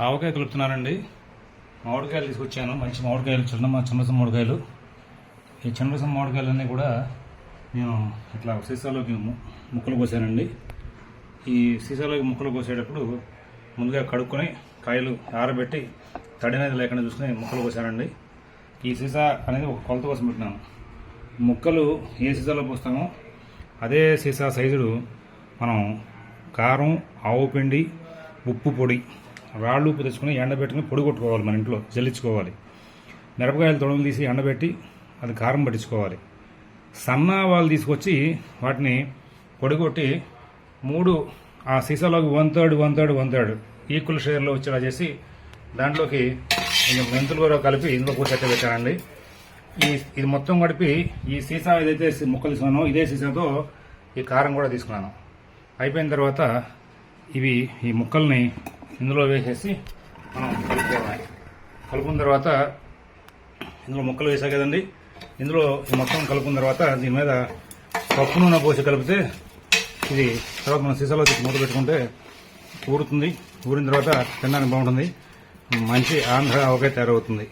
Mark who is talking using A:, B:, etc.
A: ఆవకాయ కలుపుతున్నానండి మామిడికాయలు తీసుకొచ్చాను. మంచి మామిడికాయలు చిన్న చిన్నసం మామిడికాయలు. ఈ చిన్నసం మామిడికాయలన్నీ కూడా నేను ఇట్లా సీసాలోకి ము- ముక్కలు కోసానండి. ఈ సీసాలోకి ముక్కలు కోసేటప్పుడు ముందుగా కడుక్కొని కాయలు ఆరబెట్టి తడి అనేది లేకుండా చూసుకుని ముక్కలు కోసానండి. ఈ సీసా అనేది ఒక కొలత కోసం పెట్టినాను. ముక్కలు ఏ సీసాలో పోస్తామో అదే సీసా సైజుడు మనం కారం ఆవు పిండి ఉప్పు పొడి రాళ్ళు ఉప్పు తెచ్చుకొని ఎండబెట్టుకుని పొడి కొట్టుకోవాలి మన ఇంట్లో జల్లించుకోవాలి. మిరపకాయలు తొడలు తీసి ఎండబెట్టి అది కారం పట్టించుకోవాలి. సన్న వాళ్ళు తీసుకొచ్చి వాటిని పొడిగొట్టి మూడు ఆ సీసాలోకి one third one third one third equal షేర్లో వచ్చేలా చేసి దాంట్లోకి కొంచెం మెంతులు కూడా కలిపి ఇందులో కూర్చొచ్చి పెట్టానండి ఈ ఇది మొత్తం గడిపి ఈ సీసా ఏదైతే ముక్కలు తీసుకున్నానో ఇదే సీసాతో ఈ కారం కూడా తీసుకున్నాను. అయిపోయిన తర్వాత ఇవి ఈ ముక్కల్ని ఇందులో వేసేసి మనం కలుపుకోవాలి. కలుపుకున్న తర్వాత ఇందులో ముక్కలు వేసా కదండి. ఇందులో ఈ మొత్తం కలుపుకున్న తర్వాత దీని మీద పప్పు నూనె పోసి కలిపితే ఇది తర్వాత మనం సీసాలో తీసి మూత పెట్టుకుంటే ఊరుతుంది. ఊరిన తర్వాత తినడానికి బాగుంటుంది. మంచి ఆంధ్ర అవకాయ తయారవుతుంది.